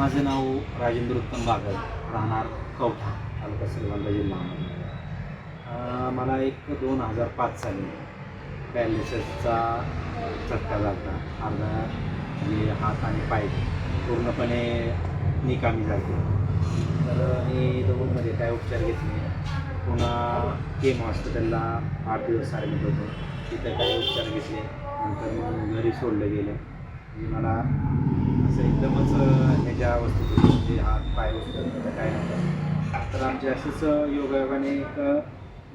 माझं नाव राजेंद्र उत्तम बागल राहणार कवठा तालुका श्रीगोंदा जिल्हा मला एक दोन हजार पाच साली पॅलेसेसचा चटका झाला अर्धा म्हणजे हात आणि पाय पूर्णपणे निकामी झाले. तर मी दोघांमध्ये काय उपचार घेतले पुन्हा केम हॉस्पिटलला आठ दिवस ॲडमिट होतो. तिथं काही उपचार घेतले. नंतर मग घरी सोडलं गेलं. म्हणजे मला असं एकदमच ज्या वस्तू म्हणजे हात पाय वस्तू काय नव्हतं तर आमच्या असंच योगायोगाने एक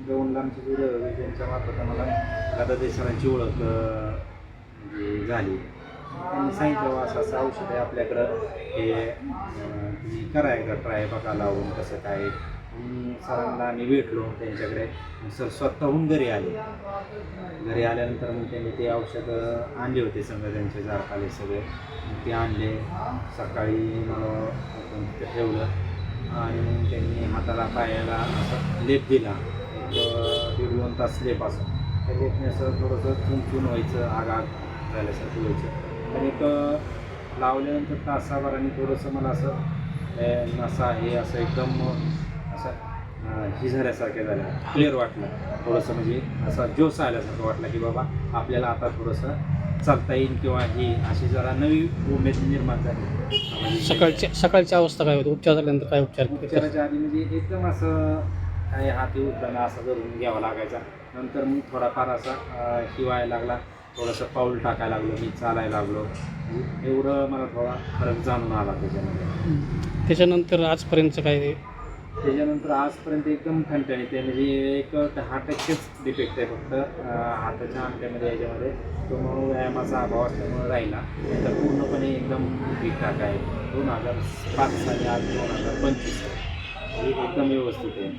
दोन आमचे गुरु त्यांच्या मार्फत आम्हाला दादा देसरांची ओळख म्हणजे झाली. त्यांनी सांगितलं असं असं औषध आहे आपल्याकडं. हे तुम्ही करा एकदा ट्राय बघा लावून कसं काय सरांना आम्ही भेटलो त्यांच्याकडे. सर स्वतःहून घरी आले. घरी आल्यानंतर मग त्यांनी ते औषध आणले होते समजा त्यांचे जारखाले सगळे. ते आणले. सकाळी मला आपण तिथे ठेवलं. आणि मग त्यांनी हाताला पायाला असं लेप दिला. एक दीड दोन तास लेप असं त्या लेपने असं थोडंसं चुनचून व्हायचं आग आग झाल्यासारखं व्हायचं. आणि एक अं, लावल्यानंतर तासाभराने थोडंसं मला असं नसा हे असं एकदम असं हे झाल्यासारख्या झाल्या क्लिअर वाटलं. थोडंसं म्हणजे असा जोश आल्यासारखं वाटलं की बाबा आपल्याला आता थोडंसं चालता येईल किंवा ही अशी जरा नवी उमेद निर्माण झाली. म्हणजे सकाळची सकाळची अवस्था काय होती? उपचार झाल्यानंतर काय उपचार? उपचाराच्या आधी म्हणजे एकदम असं काय हात उठताना असं धरून घ्यावा लागायचा. नंतर मग थोडाफार असा हिवायला लागला. थोडंसं पाऊल टाकायला लागलो मी चालायला लागलो. म्हणजे एवढं मला थोडा फरक जाणून आला त्याच्यामध्ये. त्याच्यानंतर आजपर्यंतचं काय त्याच्यानंतर आजपर्यंत एकदम ठणठणीत आहे म्हणजे एक दहा टक्केच डिफेक्ट आहे फक्त हाताच्या अंगठ्यामध्ये याच्यामध्ये. तो मग व्यायामाचा अभाव असल्यामुळे राहिला. तर पूर्णपणे एकदम ठीकठाक आहे. दोन हजार पाच साली आज दोन हजार पंचवीस हे एकदम व्यवस्थित आहे.